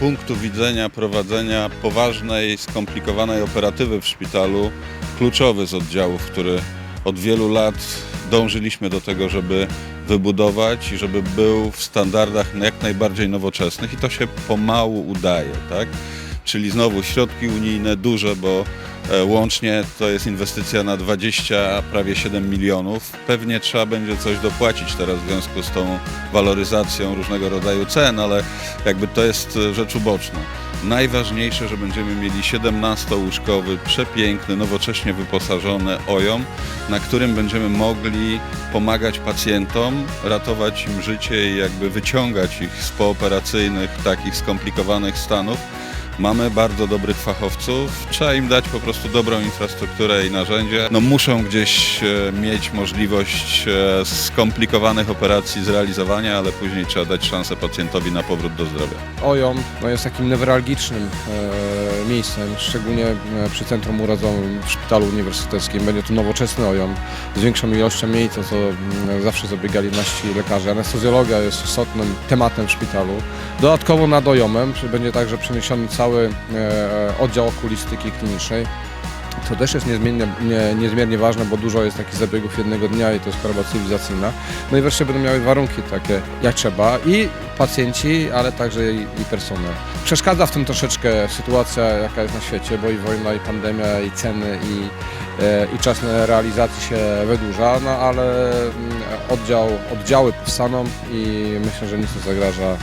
punktu widzenia prowadzenia poważnej, skomplikowanej operatywy w szpitalu kluczowy z oddziałów, który od wielu lat dążyliśmy do tego, żeby wybudować i żeby był w standardach jak najbardziej nowoczesnych i to się pomału udaje, tak? Czyli znowu środki unijne duże, bo e, łącznie to jest inwestycja na 20, prawie 7 milionów. Pewnie trzeba będzie coś dopłacić teraz w związku z tą waloryzacją różnego rodzaju cen, ale jakby to jest e, rzecz uboczna. Najważniejsze, że będziemy mieli 17-łóżkowy, przepiękny, nowocześnie wyposażony OJOM, na którym będziemy mogli pomagać pacjentom, ratować im życie i jakby wyciągać ich z pooperacyjnych, takich skomplikowanych stanów. Mamy bardzo dobrych fachowców, trzeba im dać po prostu dobrą infrastrukturę i narzędzia. No muszą gdzieś e, mieć możliwość e, skomplikowanych operacji zrealizowania, ale później trzeba dać szansę pacjentowi na powrót do zdrowia. OJOM no, jest takim newralgicznym e, miejscem, szczególnie przy Centrum Urazowym w Szpitalu Uniwersyteckim. Będzie to nowoczesny OJOM z większą ilością miejsc, o co mm, zawsze zabiegali nasi lekarze. Anestezjologia jest istotnym tematem w szpitalu. Dodatkowo nad OJOM-em będzie także przeniesiony cały e, oddział okulistyki klinicznej. To też jest niezmiernie, nie, niezmiernie ważne, bo dużo jest takich zabiegów jednego dnia i to jest sprawa cywilizacyjna. No i wreszcie będą miały warunki takie jak trzeba i pacjenci, ale także i, i personel. Przeszkadza w tym troszeczkę sytuacja jaka jest na świecie, bo i wojna, i pandemia, i ceny, i, e, i czas na realizacji się wydłuża, no ale mm, oddział, oddziały powstaną i myślę, że nic nie zagraża e,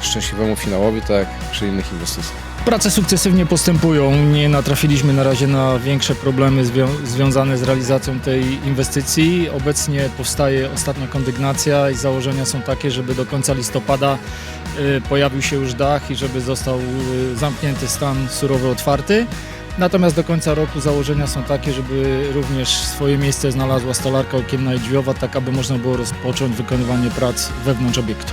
szczęśliwemu finałowi, tak jak przy innych inwestycjach. Prace sukcesywnie postępują. Nie natrafiliśmy na razie na większe problemy zwią- związane z realizacją tej inwestycji. Obecnie powstaje ostatnia kondygnacja i założenia są takie, żeby do końca listopada y, pojawił się już dach i żeby został y, zamknięty stan surowy otwarty. Natomiast do końca roku założenia są takie, żeby również swoje miejsce znalazła stolarka okienna i drzwiowa, tak aby można było rozpocząć wykonywanie prac wewnątrz obiektu.